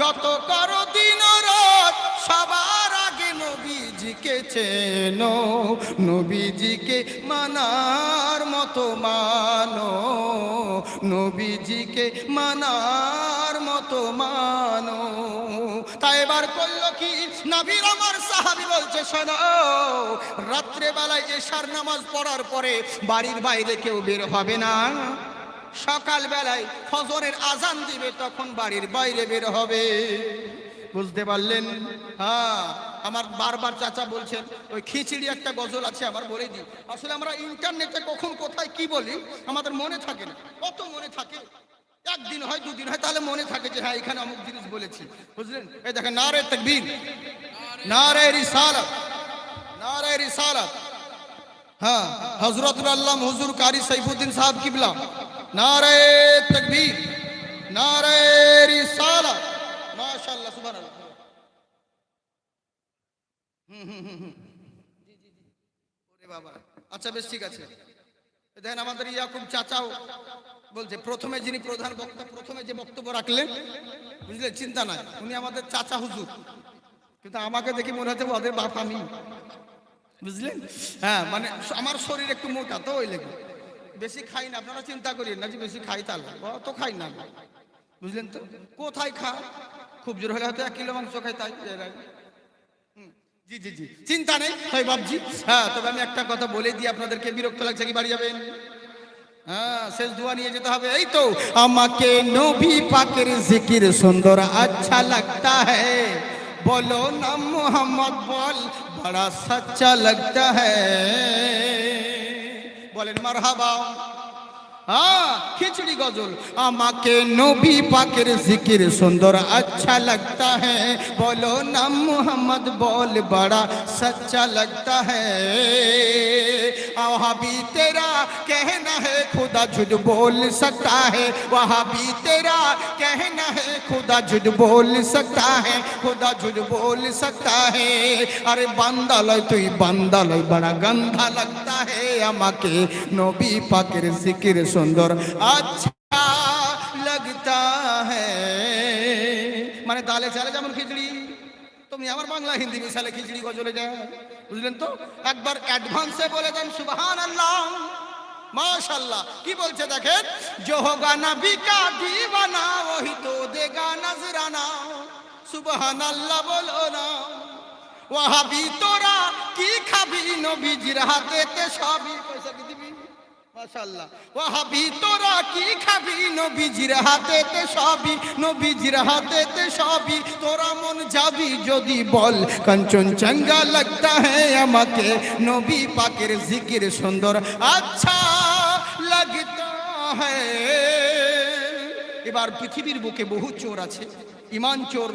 যত করো দিন রাত, সবার আগে নবীজিকে চেনো, নবীজিকে মানার মতো মানো, নবীজিকে মানার মতো মানো। তাই এবার করল কি? নবীর আমার সাহাবি বলছে, শোনো রাত্রে বেলায় এশার নামাজ পড়ার পরে বাড়ির বাইরে কেউ বের হবে না। সকাল বেলায় ফজরের আজান দিবে, তখন বাড়ির বাইরে বের হবে। বুঝতে পারলেন? হ্যাঁ আমার বারবার চাচা বলছেন, ওই খিচড়ি একটা গজল আছে আবার বলে দিই আসলে আমরা ইন্টারনেটে কখন, কোথায়, কি বলি, আমাদের মনে থাকে না। কত মনে থাকে? একদিন হয়, দুদিন হয়, তাহলে মনে থাকে যে হ্যাঁ এখানে অমুক জিনিস বলেছি। বুঝলেন? এই দেখেন না নারে তকবীর, নারে রিসালাত নারে রিসালাত। হ্যাঁ হজরতুল আল্লাহ হুজুর কারি সাইফুদ্দিন সাহেব কিবলা। নারে তকবীর নারে রিসালাত মাশাআল্লাহ সুবহানাল্লাহ। হুম হুম হুম। জি, জি, জি। ওরে বাবা। আচ্ছা বেশ ঠিক আছে। দেখেন আমাদের ইয়াকুব চাচাও বলছে প্রথমে যিনি প্রধান বক্তা প্রথমে যে বক্তব্য রাখলেন বুঝলেন? চিন্তা নাই। উনি আমাদের চাচা হুজুর। কিন্তু আমাকে দেখে মনে হচ্ছে ওদের বাপ আমি। বুঝলেন? হ্যাঁ মানে আমার শরীর একটু মোটা তো ওই লেগে। বেশি খাই না, আপনারা চিন্তা করি না যে বেশি খাই তাহলে। অত খাই না। বুঝলেন তো? কোথায় খা? খুব জোর হলে হয়তো এক কিলো মাংস খাই, তাই জি জি জি। চিন্তা নেই। তাই বাবজি হ্যাঁ তবে আমি একটা কথা বলে দিই, আপনাদেরকে বিরক্ত লাগছে কি বাড়ি যাবেন? হ্যাঁ শেষ দোয়া নিয়ে যেতে হবে। এই তো, আমাকে নবী পাকের জিকির সুন্দর আচ্ছা লাগতা হ্যায় বলো না মোহাম্মদ বল, বড়া সচ্চা লাগতা হ্যায় বলেন মারহাবা। खिचड़ी गज़ल। आमा के नबी पाकेर जिकिर सुंदर अच्छा लगता है बोलो ना मोहम्मद बोल बड़ा सच्चा लगता है वहाँ भी तेरा कहना है खुदा झुठ बोल सकता है वहाँ भी तेरा कहना है खुदा झुठ बोल सकता है खुदा झुठ बोल सकता है अरे बंदा लो तु बंदा लो बड़ा गंदा लगता है अमा के नबी पाकेर जिकिर सुंदर সুন্দর। আচ্ছা মানে দালে চালে যেমন খিচড়ি, তুমি আমার বাংলা হিন্দি মিশালে খিচড়ি গজলে যায়। বুঝলেন তো? একবার অ্যাডভান্সে বলে দেন সুবহান আল্লাহ মাশাল্লাহ, কি বলছে দেখেন? জোহগানা বিকা দিবানা, ওহি তো দেগা নজরানা সুবহান আল্লাহ বলো না। ওয়াহাবি তোরা কি খাবি নবীজির হাতে সবই পয়সা দিবি? ওয়াহাবি, তোরা কি খাবি? নবীজির হাতেতে সবই, নবীজির হাতেতে সবই। তোরা মন যাবি যদি বল, কাঞ্চন চঙ্গা লাগতা হ্যায় আমাকে। নবী পাকের জিকির সুন্দর আচ্ছা লাগতা হ্যায় এবার পৃথিবীর বুকে বহু চোর আছে, ইমান চোর,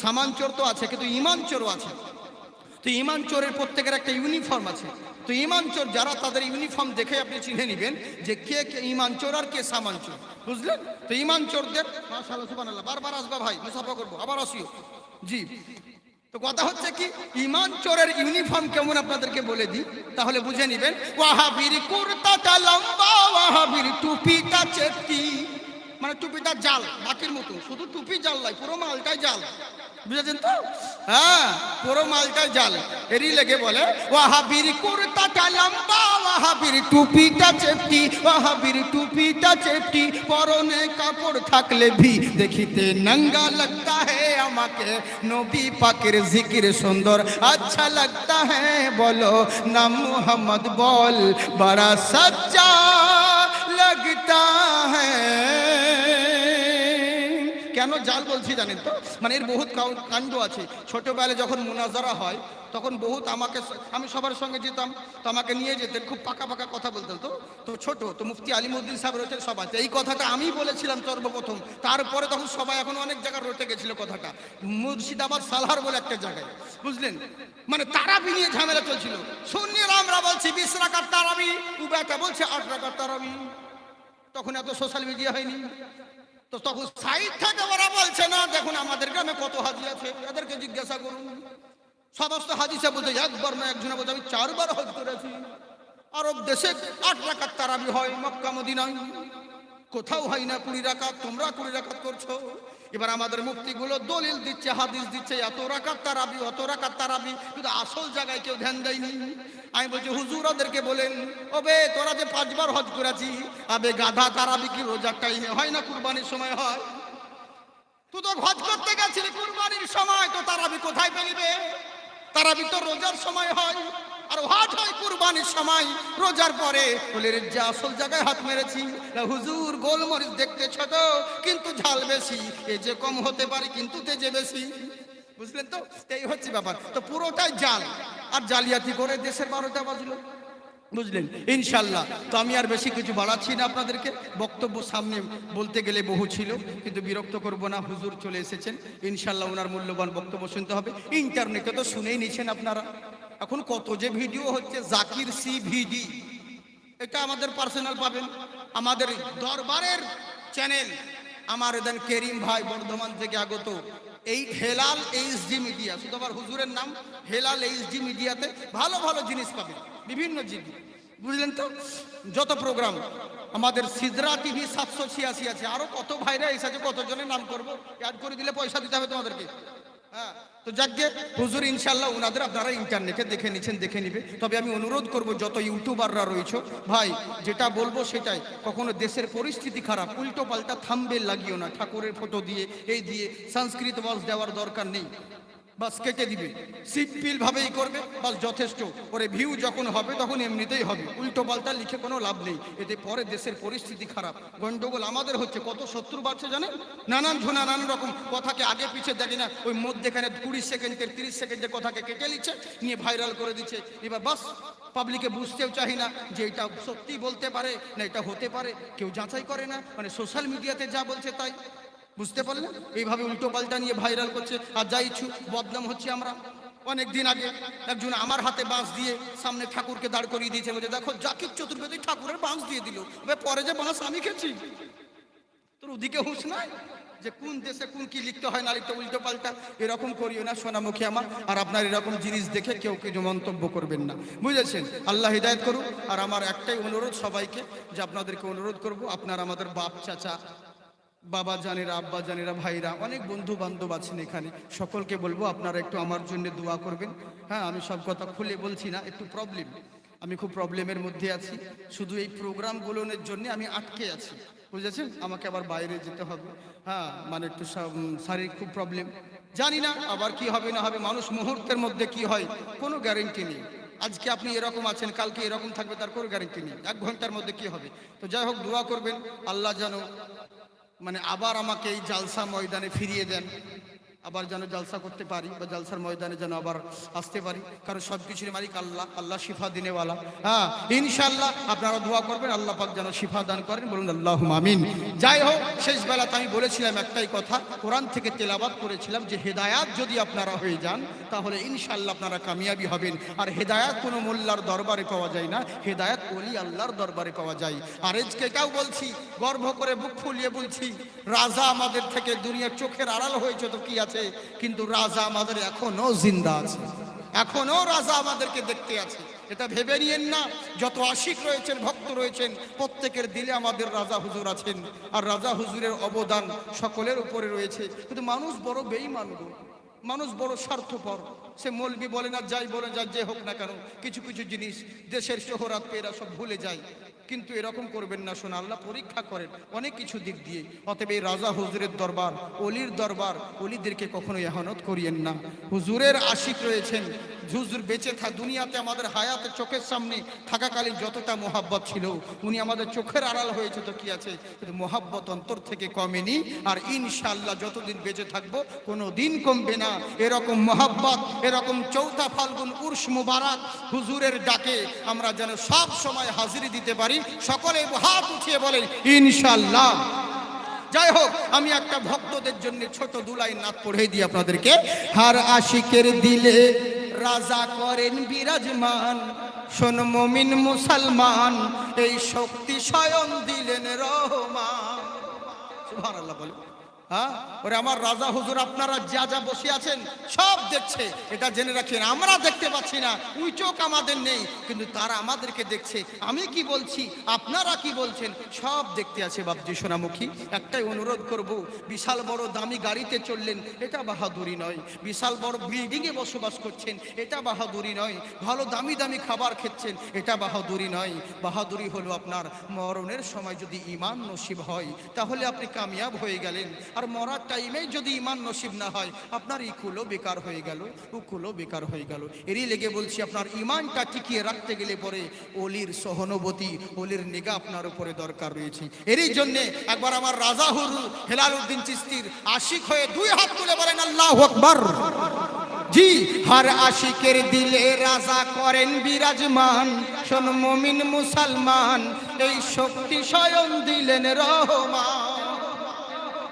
সামান চোর তো আছে, কিন্তু ইমান চোরও আছে। তো ইমান চোরের প্রত্যেকের একটা ইউনিফর্ম আছে। তো ইমান চোর যারা তাদের ইউনিফর্ম দেখে আপনি চিনে নেবেন যে কে কে ইমান চোর আর কে সামান চোর। বুঝলেন? তো ইমান চোরদের বারবার আসবা ভাই, মুসাফা করব, আবার আসিও। জি। তো কথা হচ্ছে কি, ইমান চোরের ইউনিফর্ম কেমন আপনাদেরকে বলে দিই? তাহলে বুঝে নেবেন, ওয়াহাবির কুর্তাটা লম্বা, ওয়াহাবির টুপিটা চেপটি। মানে টুপিটা জাল বাকির মতো, শুধু টুপি জাল নাই পুরো মালটাই জাল। বুঝেছেন তো? হ্যাঁ পুরো মালটা জাল। এরই লেগে বলে, ওয়াহাবির কুর্তাটা লম্বা, ওয়াহাবির টুপিটা চেপটি, ওয়াহাবির টুপিটা চেপটি, পরনে কাপড় থাকলে ভি দেখিতে নঙ্গা লাগতা হে আমাকে। নবী পাকের জিকির সুন্দর আচ্ছা লাগতা হ্যাঁ বলো না মোহাম্মদ বল বড়া সচ্চা লাগতা হ্যাঁ কেন জাল বলছি জানেন তো? মানে এর বহুত কাণ্ড আছে। ছোটবেলায় যখন মুনাজারা হয়, তখন বহুত আমাকে আমি সবার সঙ্গে যেতাম, তো আমাকে নিয়ে যেতেন, খুব পাকা পাকা কথা বলতেন তো। তো ছোট, তো মুফতি আলিমুদ্দিন সাহেব রয়েছেন সবাই। এই কথাটা আমি বলেছিলাম সর্বপ্রথম। তারপরে তখন সবাই এখন অনেক জায়গায় রটে গেছিল কথাটা। মুর্শিদাবাদ, সালহার বলে একটা জায়গায়। বুঝলেন? মানে তারাবি নিয়ে ঝামেলা চলছিল। শূন্যের আমরা বলছি, বিশ রাখার তারাবি উবাটা বলছে আট রাখার তারাবি। তখন এত সোশ্যাল মিডিয়া হয়নি। তো তখন সাইড থেকে, ওরা বলছে, না, দেখুন, আমাদের গ্রামে কত হাজি আছে, এদেরকে জিজ্ঞাসা করুন। সমস্ত হাজি সাহেব বলছে, একবার না একজনে বলছে, আমি চারবার হজ করেছি। আরব দেশে আট রাকাত তারাবি হয়, মক্কা, মদিনায়। কোথাও হয় না, কুড়ি রাকাত, তোমরা কুড়ি রাকাত করছ। এবার আমাদের মুক্তিগুলো দলিল দিচ্ছে, হাদিস দিচ্ছে, এত রাকাত তারাবি, অত রাকাত তারাবি, কিন্তু আসল জায়গায় কেউ ধ্যান দেয়নি। আমি বলছি, হুজুর ওদেরকে বলেন, ওবে, তোরা যে পাঁচবার হজ করেছি আবে গাধা তারাবি কি রোজার টাইমে হয় না কুরবানির সময় হয়? তুই তো হজ করতে গেছিলি কুরবানির সময়, তো তারাবি কোথায় পেলিবে তারাবি তো রোজার সময় হয়। আর সময়, রোজার পরে হাত মেরেছি। হুজুর গোলমরিচ দেখতে কিন্তু ঝাল বেশি যে কম হতে পারে কিন্তু তেজে বেশি। বুঝলেন তো? এই হচ্ছে ব্যাপার। তো পুরোটাই জাল। আর জালিয়াতি করে দেশের বারোটা বাজলো। বুঝলেন? ইনশাল্লাহ। তো আমি আর বেশি কিছু বাড়াচ্ছি না আপনাদেরকে। বক্তব্য সামনে বলতে গেলে বহু ছিল, কিন্তু বিরক্ত করব না, হুজুর চলে এসেছেন। ইনশাল্লাহ ওনার মূল্যবান বক্তব্য শুনতে হবে। ইন্টারনেটে তো শুনেই নিয়েছেন আপনারা। এখন কত যে ভিডিও হচ্ছে, জাকির সি ভিডি এটা আমাদের পার্সোনাল পাবেন। আমাদের দরবারের চ্যানেল। আমার এদেন কেরিম ভাই, বর্ধমান থেকে আগত। এই হেলাল এইচডি মিডিয়া, শুধু আবার হুজুরের নাম, হেলাল এইচডি মিডিয়াতে ভালো ভালো জিনিস পাবে, বিভিন্ন জিনিস। বুঝলেন তো? যত প্রোগ্রাম আমাদের সিদরা টিভি সাতশো ছিয়াশি আছে, আরও কত ভাইরা এসেছে, কতজনের নাম করব? অ্যাড করে দিলে পয়সা দিতে হবে তোমাদেরকে। হ্যাঁ তো হুজুর ইনশাল্লাহ ইন্টারনেটে দেখে নিচ্ছেন দেখে তবে আমি অনুরোধ করব, যত ইউটিউবাররা রয়েছে, ভাই, যেটা বলব সেটাই। কখনো দেশের পরিস্থিতি খারাপ উল্টো পাল্টা থামবে না, ঠাকুরের ফটো দিয়ে, এই দিয়ে, সংস্কৃত বস দেওয়ার দরকার নেই। বাস কেটে দিবে। সিম্পল ভাবেই করবে, বাস যথেষ্ট। ওরে ভিউ যখন হবে, তখন এমনিতেই হবে। উল্টো পাল্টা লিখে কোনো লাভ নেই। এতে পরে দেশের পরিস্থিতি খারাপ। গন্ডগোল আমাদের হচ্ছে। কত শত্রু বাড়ছে জানেন? নানান ধো নানান রকম কথাকে আগে পিছে দেখি না। ওই মধ্যেখানে কুড়ি সেকেন্ডের, তিরিশ সেকেন্ডের কথাকে কেটে নিচ্ছে, নিয়ে ভাইরাল করে দিচ্ছে। এবার বাস পাবলিকে বুঝতেও চাই না যে এটা সত্যি বলতে পারে না এটা হতে পারে। কেউ যাচাই করে না। মানে সোশ্যাল মিডিয়াতে যা বলছে তাই। বুঝতে পারলেন? এইভাবে উল্টো পাল্টা নিয়ে ভাইরাল করছে। আর যা ইচ্ছু, বদনাম হচ্ছে আমরা। অনেক দিন আগে একজন আমার হাতে বাঁশ দিয়ে সামনে ঠাকুরকে দাঁড় করিয়ে দিয়েছে। বলে দেখো, জাকির চতুর্বেদী ঠাকুরের বাঁশ দিয়ে দিল। পরে যে বাঁশ আমি খেয়েছি। তোর ওদিকে হুঁশ নাই? যে কোন দেশে কোন কি লিখতে হয় না লিখতে উল্টো পাল্টা? এরকম করিও না, সোনামুখী আমার। আর আপনার এরকম জিনিস দেখে কেউ কিছু মন্তব্য করবেন না। বুঝেছেন? আল্লাহ হৃদায়ত করুক। আর আমার একটাই অনুরোধ সবাইকে, যে আপনাদেরকে অনুরোধ করব, আপনার আমাদের বাপ চাচা বাবা জানেরা, আব্বা জানেরা, ভাইরা, অনেক বন্ধু বান্ধব আছেন এখানে। সকলকে বলব আপনারা একটু আমার জন্য দোয়া করবেন। হ্যাঁ আমি সব কথা খুলে বলছি না, একটু প্রবলেম আমি খুব প্রবলেমের মধ্যে আছি। শুধু এই প্রোগ্রামগুলোর জন্য আমি আটকে আছি। বুঝেছেন? আমাকে আবার বাইরে যেতে হবে। হ্যাঁ মানে একটু শারীরিক খুব প্রবলেম জানি না আবার কি হবে, না হবে, মানুষ মুহূর্তের মধ্যে কি হয়, কোনো গ্যারেন্টি নেই। আজকে আপনি এরকম আছেন, কালকে এরকম থাকবে, তার কোনো গ্যারেন্টি নেই। এক ঘণ্টার মধ্যে কি হবে? তো যাই হোক, দোয়া করবেন। আল্লাহ যেন মানে আবার আমাকে এই জালসা ময়দানে ফিরিয়ে দেন। আবার যেন জালসা করতে পারি বা জালসার ময়দানে যেন আবার আসতে পারি। কারণ সব কিছুর মালিক আল্লাহ আল্লাহ শিফা দিনেওয়ালা। হ্যাঁ ইনশাল্লাহ আপনারা দোয়া করবেন, আল্লাহ পাক যেন শিফা দান করেন, বলুন আল্লাহ আমিন। যাই হোক, শেষ বেলাতে আমি বলেছিলাম একটাই কথা, কোরআন থেকে তেলাবাদ করেছিলাম যে হেদায়াত যদি আপনারা হয়ে যান, তাহলে ইনশাল্লাহ আপনারা কামিয়াবি হবেন। আর হেদায়াত কোনো মোল্লার দরবারে পাওয়া যায় না, হেদায়াত ওলি আল্লাহর দরবারে পাওয়া যায়। আর আজকে এটাও বলছি গর্ব করে বুক ফুলিয়ে বলছি, রাজা আমাদের থেকে দুনিয়ার চোখের আড়াল হয়েছে তো কি আছে? কিন্তু রাজা আমাদের এখনও জিন্দা আছে। এখনও রাজা আমাদেরকে দেখতে আছে। এটা ভেবে নিয়েন না, যত আশিক রয়েছেন, ভক্ত রয়েছেন, প্রত্যেকের দিলে আমাদের রাজা হুজুর আছেন। আর রাজা হুজুরের অবদান সকলের উপরে রয়েছে। কিন্তু মানুষ বড় বেইমান গো। মানুষ বড় স্বার্থপর। সে মলবি বলে না, যাই বলে যা যে হোক না কেন, কিছু কিছু জিনিস দেশের শহরাত এরা সব ভুলে যায়। কিন্তু এরকম করবেন না, শোনা, আল্লাহ পরীক্ষা করেন অনেক কিছু দিক দিয়ে। অতএব এই রাজা হুজুরের দরবার, অলির দরবার, অলিদেরকে কখনো এহনত করিয়েন না। হুজুরের আশিক রয়েছেন, হুজুর বেঁচে থাক দুনিয়াতে আমাদের হায়াতে চোখের সামনে থাকাকালীন যতটা মোহাব্বত ছিল, উনি আমাদের চোখের আড়াল হয়েছে তো কি আছে? কিন্তু মোহাব্বত অন্তর থেকে কমেনি, আর ইনশাল্লাহ যতদিন বেঁচে থাকব কোনো দিন কমবে না। এরকম মোহাব্বত, এরকম চৌথা ফাল্গুন, উর্স মুবারক হুজুরের ডাকে আমরা যেন সব সময় হাজিরি দিতে পারি সকলে হাত উঠিয়ে বলেন ইনশাল্লাহ যাই হোক, আমি একটা ভক্তদের জন্য ছোট দুলাই নাথ পড়ে দিই আপনাদেরকে। হার আশিকের দিলে রাজা করেন বিরাজমান। শোন, মমিন মুসলমান, এই শক্তি স্বয়ং দিলেন রহমান। বলে হ্যাঁ? ওরে আমার রাজা হুজুর, আপনারা যা যা বসে আছেন সব দেখছে। এটা জেনে রাখেন, আমরা দেখতে পাচ্ছি না উই চোখ আমাদের নেই, কিন্তু তারা আমাদেরকে দেখছে। আমি কি বলছি, আপনারা কি বলছেন, সব দেখতে আছে বাবজি সোনামুখী। একটাই অনুরোধ করব, বিশাল বড় দামি গাড়িতে চললেন, এটা বাহাদুরি নয়। বিশাল বড় বিল্ডিংয়ে বসবাস করছেন, এটা বাহাদুরি নয়। ভালো দামি দামি খাবার খেচ্ছেন, এটা বাহাদুরি নয়। বাহাদুরি হলো আপনার মরণের সময় যদি ইমান নসিব হয়, তাহলে আপনি কামিয়াব হয়ে গেলেন। আর মরার টাইমে যদি ইমান নসিব না হয়, আপনার ইকুলও বেকার হয়ে গেল উকুলও বেকার হয়ে গেল। এরই লেগে বলছি, আপনার ইমানটা টিকিয়ে রাখতে গেলে পরে অলির সহানুভূতি, অলির নিগা আপনার উপরে দরকার রয়েছে। এরই জন্যে একবার আমার রাজা হুরু হেলাল উদ্দিন চিস্তির আশিক হয়ে দুই হাত তুলে বলেন, আল্লাহ আকবার। জি, হার আশিকের দিলে রাজা করেন বিরাজমান, শোন মমিন মুসলমান, এই শক্তি স্বয়ং দিলেন রহমান।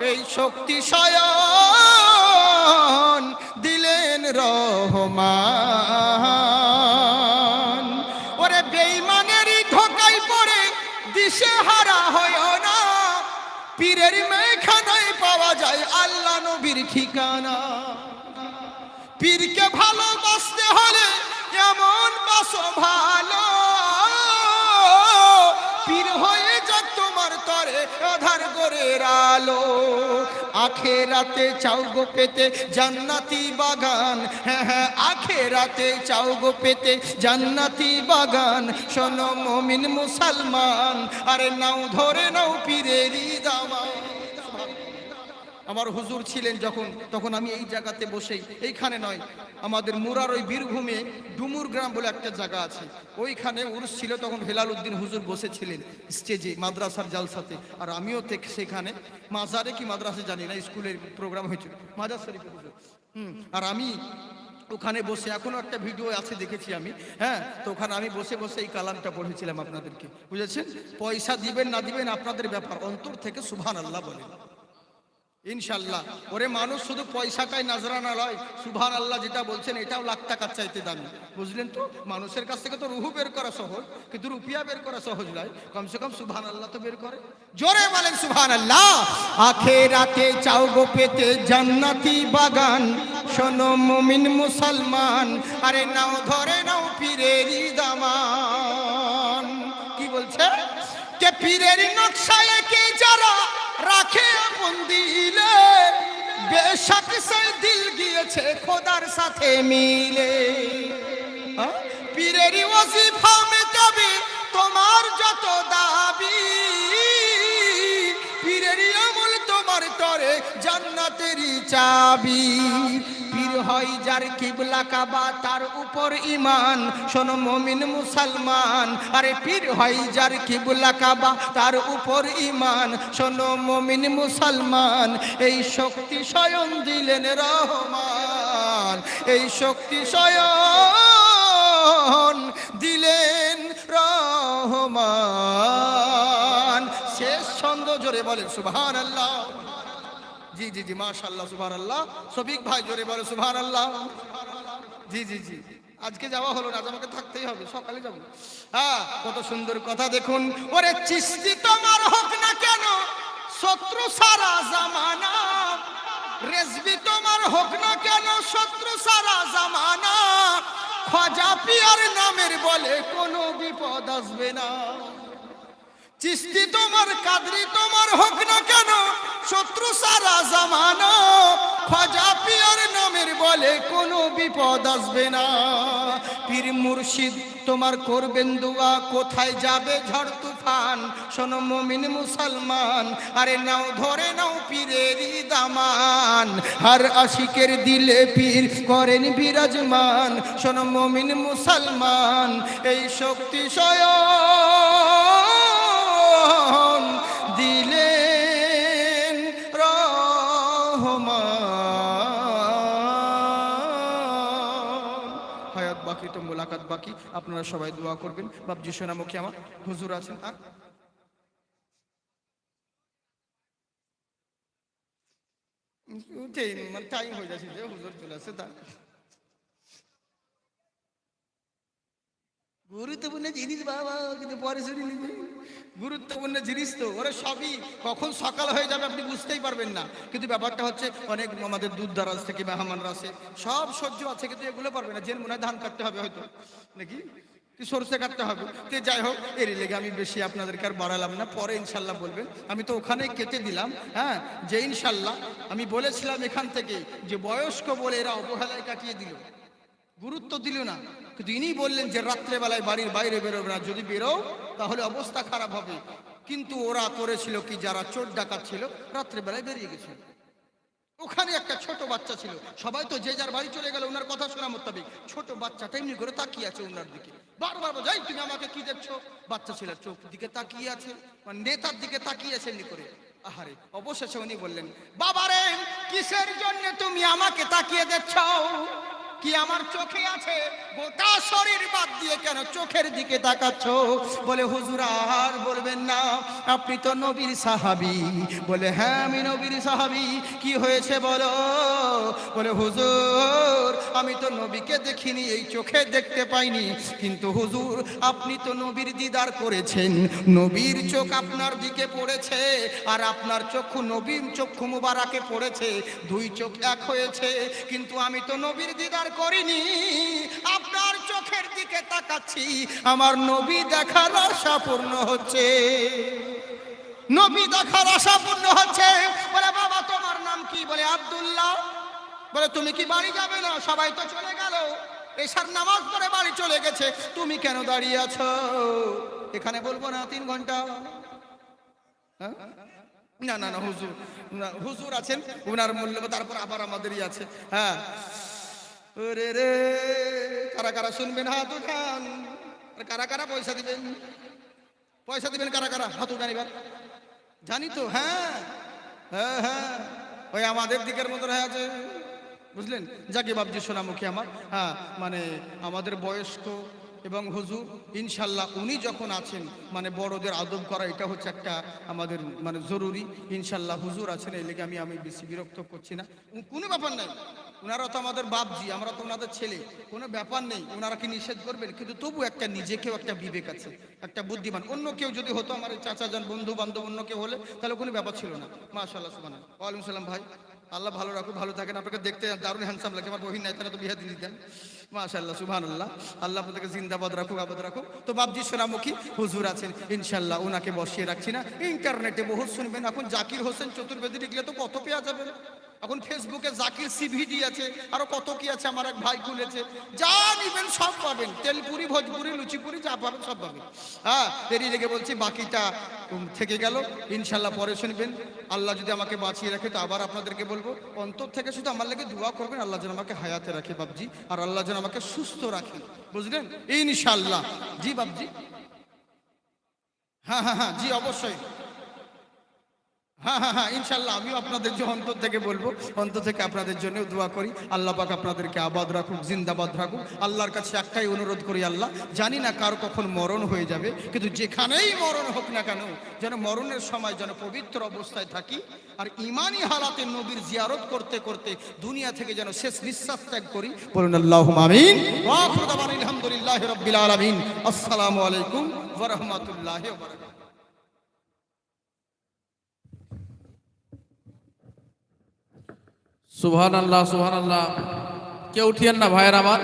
এই শক্তি স্বয়ং দিলেন রহমান। ওরে বেইমানেরই ধোকায় পড়ে দিশে হারা হয় না। পীরের মেখানায় পাওয়া যায় আল্লাহ নবীর ঠিকানা। পীরকে ভালোবাসতে হলে এমন বাসো ভালো আধার গোরের আলো। আখেরাতে চাও গো পেতে জান্নাতি বাগান। হ্যাঁ হ্যাঁ আখেরাতে চাও গো পেতে জান্নাতি বাগান। শোনো, মমিন মুসলমান, আরে নাও, ধরে নাও পীরেরই দামা আমার হুজুর ছিলেন যখন, তখন আমি এই জায়গাতে বসেই এইখানে নয়, আমাদের মুরার ওই বীরভূমে ডুমুর গ্রাম বলে একটা জায়গা আছে, ওইখানে উরুস ছিল তখন হেলাল উদ্দিন হুজুর বসেছিলেন স্টেজে, মাদ্রাসার জালসাতে, আর আমিও সেখানে, মাজারে কি মাদ্রাসা জানি না, স্কুলের প্রোগ্রাম হয়েছিল, মাজার শরীফে হুজুর, হুম, আর আমি ওখানে বসে, এখনও একটা ভিডিও আছে দেখেছি আমি হ্যাঁ তো ওখানে আমি বসে বসে এই কালামটা পড়েছিলাম আপনাদেরকে, বুঝেছেন? পয়সা দিবেন না দিবেন আপনাদের ব্যাপার, অন্তর থেকে সুভান আল্লাহ বলেন। ইনশাল্লাহ ওরে মানুষ শুধু পয়সাটাই নাজরানা লয়। সুভান আল্লাহ যেটা বলছেন, এটাও লাখ টাকার চাইতে দামি। বুঝলেন তো? মানুষের কাছ থেকে তো রুহু বের করা সহজ, কিন্তু রুপিয়া বের করা সহজ নয়। কমসে কম সুভান আল্লাহ তো বের করে। জোরে বলেন সুভান আল্লাহ আখেরাতে চাও গো পেতে জান্নাতি বাগান। শোনো মুমিন মুসলমান, আরে নাও ধরে নাও পীরেরই দামান। কি বলছে? কে পীরের নকশায় কে যারা রাখে আপন দিলে, বেশাক সে দিল গিয়েছে খোদার সাথে মিলে। পীরের পীরেরই ওসিফা মেটাবে তোমার যত দাবি। আমল তোমার তরে জান্নাতেরই চাবি। পীর হয় যার কিবলা কাবা, তার উপর ইমান শোনো মমিন মুসলমান, আরে পীর হয় যার কিবলা কাবা, তার উপর ইমান শোনো মমিন মুসলমান, এই শক্তি স্বয়ং দিলেন রহমান। এই শক্তি স্বয়ং দিলেন রহমান। ছন্দ জোরে বলেন সুবহান আল্লাহ জি জি জি মাশাল্লাহ সুবহান আল্লাহ সবিক ভাই জোরে বলে সুবহান আল্লাহ জি জি জি। আজকে যাওয়া হলো না আমাকে থাকতেই হবে, সকালে যাব। হ্যাঁ কত সুন্দর কথা দেখুন। ওরে চিস্তি তোমার হোক না কেন, শত্রু সারা জামানা। রেজবি তোমার হোক না কেন, শত্রু সারা জামানা। খজা পিয়ার নামের বলে কোনো বিপদ আসবে না। চিস্তি তোমার, কাদরি তোমার, হোক না কেন, শত্রু সারা জামানো। খজা পিয়ার নামের বলে কোনো বিপদ আসবে না। পীর মুর্শিদ, তোমার করবেন দোয়া, কোথায় যাবে ঝড় তুফান? শোনো মমিন মুসলমান, আরে নাও, ধরে নাও পীরেরই দামান। আর আশিকের দিলে পীর করেন বিরাজমান। শোনো মমিন মুসলমান, এই শক্তি স্বয়ং দিলেন রহমান। হায়াত বাকি তো মোলাকাত বাকি। আপনারা সবাই দোয়া করবেন। বাবজি সোনামুখী আমার হুজুর আছেন আর উঠেই মানে টাইম হয়ে যাচ্ছে যে হুজুর চলে আসছে, তা গুরুত্বপূর্ণ জিনিস বাবা, কিন্তু পরে শুনে গুরুত্বপূর্ণ জিনিস তো, ওরা সবই কখন সকাল হয়ে যাবে আপনি বুঝতেই পারবেন না। কিন্তু ব্যাপারটা হচ্ছে, অনেক আমাদের দূর দারাজ থেকে মেহমানরা আসে, সব সহ্য আছে, কিন্তু এগুলো পারবে না। যে মনে হয় ধান কাটতে হবে হয়তো। নাকি? কি সরষে কাটতে হবে। তো যাই হোক, এর লেগে আমি বেশি আপনাদেরকে আর বাড়ালাম না। পরে ইনশাল্লাহ বলবেন। আমি তো ওখানেই কেটে দিলাম হ্যাঁ? যে ইনশাল্লাহ, আমি বলেছিলাম এখান থেকে যে বয়স্ক বলে এরা অবহেলায় কাটিয়ে দিল। গুরুত্ব দিল না। কিন্তু ইনি বললেন যে, রাত্রেবেলায় বাড়ির বাইরে বেরোবে না। যদি বেরো তাহলে অবস্থা খারাপ হবে। কিন্তু ওরা করেছিল কি, যারা চোর ডাকাত ছিল, রাত্রেবেলায় বেরিয়ে গেছিল। ওখানে একটা ছোট বাচ্চা ছিল। সবাই তো যে যার বাড়ি চলে গেল ওনার কথা শোনা মোতাবেক ছোট বাচ্চাটা এমনি করে তাকিয়ে আছে ওনার দিকে। বারবার যাই তুমি আমাকে কি দেখছ? বাচ্চা ছেলের চোখ দিকে তাকিয়ে আছে মানে নেতার দিকে তাকিয়ে আছে এমনি করে। আহারে, অবশেষে উনি বললেন, বাবারে, কিসের জন্য তুমি আমাকে তাকিয়ে দেখছ? কি আমার চোখে আছে? গোটা শরীর বাদ দিয়ে কেন চোখের দিকে তাকাচ্ছ? বলে, হুজুর, আর বলবেন না। আপনি তো নবীর সাহাবি। বলে হ্যাঁ আমি নবীর সাহাবি। কি হয়েছে বলো? বলে, হুজুর, আমি তো নবীকে দেখিনি, এই চোখে দেখতে পাইনি। কিন্তু হুজুর, আপনি তো নবীর দিদার করেছেন। নবীর চোখ আপনার দিকে পড়েছে, আর আপনার চক্ষু নবীর চক্ষু মুবারাকে পড়েছে। দুই চোখ এক হয়েছে, কিন্তু আমি তো নবীর দিদার করিনি, আপনার চোখের দিকে তাকাচ্ছি, আমার নবী দেখার আশা পূর্ণ হচ্ছে। নবী দেখার আশা পূর্ণ হচ্ছে। বলে, বাবা, তোমার নাম কি? বলে, আব্দুল্লাহ। বলে, তুমি কি বাড়ি যাবে না? সবাই তো চলে গেল। এসার নামাজ পড়ে বাড়ি চলে গেছে। তুমি কেন দাঁড়িয়ে আছো? এখানে বলব না তিন ঘণ্টা। হ্যাঁ? না না না, হুজুর। হুজুর আছেন ওনার মূল্য, তারপর আবার আমাদেরই আছে। হ্যাঁ। ওরে রে, কারা কারা শুনবেন হাত উঠান? আর কারা কারা পয়সা দিবেন? পয়সা দিবেন কারা কারা? হাত উঠান এবার। জানি তো হ্যাঁ হ্যাঁ হ্যাঁ ওই আমাদের দিকের মতো হয়ে আছে। বুঝলেন? যাকে বাবজি সোনামুখী আমার। হ্যাঁ মানে আমাদের বয়স্ক এবং হুজুর, ইনশাল্লাহ উনি যখন আছেন মানে বড়দের আদব করা, এটা হচ্ছে একটা আমাদের মানে জরুরি। ইনশাল্লাহ হুজুর আছেন, এই লেগে আমি আমি বেশি বিরক্ত করছি না। কোনো ব্যাপার নাই। ওনারা তো আমাদের বাপজি, আমরা তো ওনাদের ছেলে। কোনো ব্যাপার নেই, ওনারা কি নিষেধ করবেন? কিন্তু তবু একটা নিজেকেও একটা বিবেক আছে, একটা বুদ্ধিমান। অন্য কেউ যদি হতো আমার এই চাচা যান বন্ধু বান্ধব অন্য কেউ হলে, তাহলে কোনো ব্যাপার ছিল না। মাশাল্লাহ সুবান ওয়ালাইকুম সালাম ভাই। আল্লাহ ভালো রাখুন ভালো থাকেন। আপনাকে দেখতে দারুণ হ্যান্ডসাম লাগে। আমার বহিন নাই তারা তো বিয়ে দিয়ে দিতেন। মাশাল্লাহ সুবহান আল্লাহ আল্লাহ আপনাদেরকে জিন্দাবাদ রাখুক, আবাদ রাখুক। তো বাবজি সোনামুখী, হুজুর আছেন ইনশাল্লাহ ওনাকে বসিয়ে রাখছি না। ইন্টারনেটে বহু শুনবেন। এখন জাকির হোসেন চতুর্বেদী লিখলে তো কত পেয়ে যাবে? এখন ফেসবুকে জাকির সিভিডি আছে আরও কত কি আছে আমার এক ভাই খুলেছে। যা নিবেন সব পাবেন। তেলপুরি, ভোজপুরি, লুচিপুরি, যা পাবেন সব পাবেন। হ্যাঁ দেরি লেগে বলছি, বাকিটা থেকে গেল। ইনশাল্লাহ পরে শুনবেন। আল্লাহ যদি আমাকে বাঁচিয়ে রাখে, তো আবার আপনাদেরকে বলব, অন্তর থেকে শুধু আমার লাগে দোয়া করবেন, আল্লাহ যেন আমাকে হায়াতে রাখে বাবজি আর আল্লাহ যেন আমাকে সুস্থ রাখে। বুঝলেন? ইনশাল্লাহ। জি বাবজি হ্যাঁ হ্যাঁ হ্যাঁ জি, অবশ্যই। হ্যাঁ হ্যাঁ হ্যাঁ ইনশাল্লাহ আমিও আপনাদের যে অন্তর থেকে বলব, অন্তর থেকে আপনাদের জন্য দোয়া করি। আল্লাহ আপনাদেরকে আবাদ রাখুক, জিন্দাবাদ রাখুক। আল্লাহর কাছে একটাই অনুরোধ করি আল্লাহ, জানি না কার কখন মরণ হয়ে যাবে, কিন্তু যেখানেই মরণ হোক না কেন, যেন মরণের সময় যেন পবিত্র অবস্থায় থাকি, আর ইমানি হালাতে নবীর জিয়ারত করতে করতে দুনিয়া থেকে যেন শেষ নিঃশ্বাস ত্যাগ করি। বলুন আল্লাহ আলহামদুলিল্লাহি আলামিন। আসসালামু আলাইকুম ওয়া সুবহান আল্লাহ সুবহান আল্লাহ কেউ উঠিয়েন না ভাইয়ের আমার